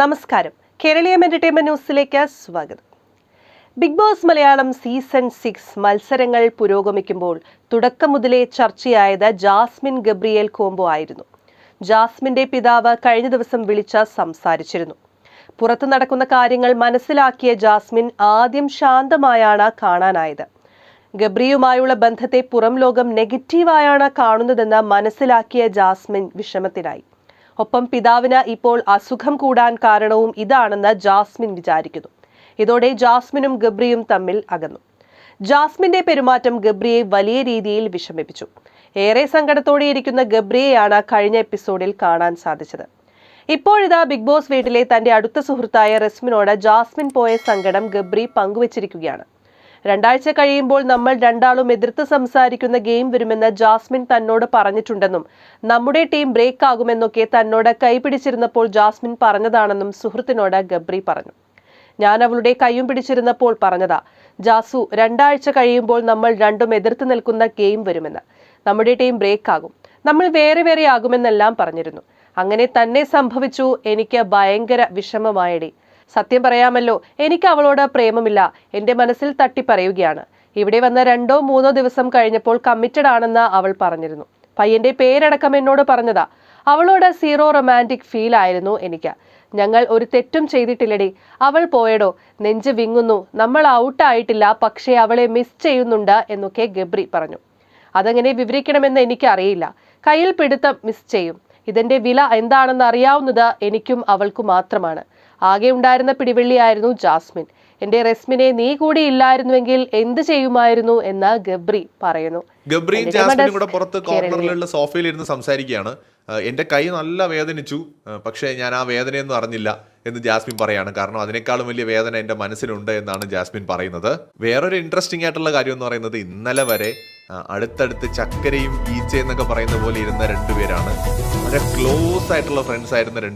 നമസ്കാരം. കേരളീയം എന്റർടൈൻമെന്റ് ന്യൂസിലേക്ക് സ്വാഗതം. Bigg Boss Malayalam season six മത്സരങ്ങൾ പുരോഗമിക്കുമ്പോൾ തുടക്കം മുതലേ ചർച്ചയായത് ജാസ്മിൻ ഗബ്രിയേൽ കോംബോ ആയിരുന്നു. ജാസ്മിന്റെ പിതാവ് കഴിഞ്ഞ ദിവസം വിളിച്ച സംസാരിച്ചിരുന്നു. പുറത്തു നടക്കുന്ന കാര്യങ്ങൾ മനസ്സിലാക്കിയ ജാസ്മിൻ ആദ്യം ശാന്തമായാണ് കാണാനായത്. ഗബ്രിയുമായുള്ള ബന്ധത്തെ പുറം ലോകം നെഗറ്റീവായാണ് കാണുന്നതെന്ന് മനസ്സിലാക്കിയ ജാസ്മിൻ വിഷമത്തിലായി. ഒപ്പം പിതാവിന് ഇപ്പോൾ അസുഖം കൂടാൻ കാരണവും ഇതാണെന്ന് ജാസ്മിൻ വിചാരിക്കുന്നു. ഇതോടെ ജാസ്മിനും ഗബ്രിയും തമ്മിൽ അകന്നു. ജാസ്മിന്റെ പെരുമാറ്റം ഗബ്രിയെ വലിയ രീതിയിൽ വിഷമിപ്പിച്ചു. ഏറെ സങ്കടത്തോടെ ഇരിക്കുന്ന ഗബ്രിയെയാണ് കഴിഞ്ഞ എപ്പിസോഡിൽ കാണാൻ സാധിച്ചത്. ഇപ്പോഴിതാ ബിഗ് ബോസ് വീട്ടിലെ തന്റെ അടുത്ത സുഹൃത്തായ റസ്മിനോട് ജാസ്മിൻ പോയ സങ്കടം ഗബ്രി പങ്കുവച്ചിരിക്കുകയാണ്. രണ്ടാഴ്ച കഴിയുമ്പോൾ നമ്മൾ രണ്ടാളും എതിർത്ത് സംസാരിക്കുന്ന ഗെയിം വരുമെന്ന് ജാസ്മിൻ തന്നോട് പറഞ്ഞിട്ടുണ്ടെന്നും നമ്മുടെ ടീം ബ്രേക്ക് ആകുമെന്നൊക്കെ തന്നോട് കൈപിടിച്ചിരുന്നപ്പോൾ ജാസ്മിൻ പറഞ്ഞതാണെന്നും സുഹൃത്തിനോട് ഗബ്രി പറഞ്ഞു. ഞാൻ അവളുടെ കൈയും പിടിച്ചിരുന്നപ്പോൾ പറഞ്ഞതാ ജാസു രണ്ടാഴ്ച കഴിയുമ്പോൾ നമ്മൾ രണ്ടും എതിർത്ത് നിൽക്കുന്ന ഗെയിം വരുമെന്ന്. നമ്മുടെ ടീം ബ്രേക്ക് ആകും. നമ്മൾ വേറെ വേറെ ആകുമെന്നെല്ലാം പറഞ്ഞിരുന്നു. അങ്ങനെ തന്നെ സംഭവിച്ചു. എനിക്ക് ഭയങ്കര വിഷമമായടി. സത്യം പറയാമല്ലോ എനിക്ക് അവളോട് പ്രേമമില്ല. എന്റെ മനസ്സിൽ തട്ടിപ്പറയുകയാണ്. ഇവിടെ വന്ന രണ്ടോ മൂന്നോ ദിവസം കഴിഞ്ഞപ്പോൾ കമ്മിറ്റഡ് ആണെന്ന് അവൾ പറഞ്ഞിരുന്നു. പയ്യന്റെ പേരടക്കം എന്നോട് പറഞ്ഞതാ. അവളോട് സീറോ റൊമാന്റിക് ഫീൽ ആയിരുന്നു എനിക്ക്. ഞങ്ങൾ ഒരു തെറ്റും ചെയ്തിട്ടില്ലടി. അവൾ പോയടോ നെഞ്ച് വിങ്ങുന്നു. നമ്മൾ ഔട്ടായിട്ടില്ല പക്ഷേ അവളെ മിസ് ചെയ്യുന്നുണ്ട് എന്നൊക്കെ ഗബ്രി പറഞ്ഞു. അതങ്ങനെ വിവരിക്കണമെന്ന് എനിക്ക് അറിയില്ല കയ്യിൽ പിടുത്തം മിസ് ചെയ്യും. ഇതിന്റെ വില എന്താണെന്ന് അറിയാവുന്നത് എനിക്കും അവൾക്കു മാത്രമാണ്. ആകെ ഉണ്ടായിരുന്ന പിടിവെള്ളിയായിരുന്നു ജാസ്മിൻ. എന്റെ റെസ്മിനെ നീ കൂടി ഇല്ലായിരുന്നുവെങ്കിൽ എന്ത് ചെയ്യുമായിരുന്നു എന്ന് ഗബ്രി പറയുന്നു. എന്റെ ജാസ്മിനും കൂടെ പുറത്ത് കോർണറിലുള്ള സോഫയിൽ ഇരുന്ന് സംസാരിക്കുകയാണ്. എന്റെ എന്റെ കൈ നല്ല വേദനിച്ചു പക്ഷേ ഞാൻ ആ വേദനയൊന്നും അറിഞ്ഞില്ല എന്ന് ജാസ്മിൻ പറയാണ്. കാരണം അതിനേക്കാളും വലിയ വേദന എന്റെ മനസ്സിലുണ്ട് എന്നാണ് ജാസ്മിൻ പറയുന്നത്. വേറൊരു ഇൻട്രസ്റ്റിംഗ് ആയിട്ടുള്ള കാര്യം എന്ന് പറയുന്നത് ഇന്നലെ വരെ അടുത്തടുത്ത് ചക്കരയും ഈച്ച എന്നൊക്കെ പറയുന്ന പോലെ ഇരുന്ന രണ്ടുപേരാണ്. വളരെ ക്ലോസ് ആയിട്ടുള്ള ഫ്രണ്ട്സ് ആയിരുന്ന രണ്ട്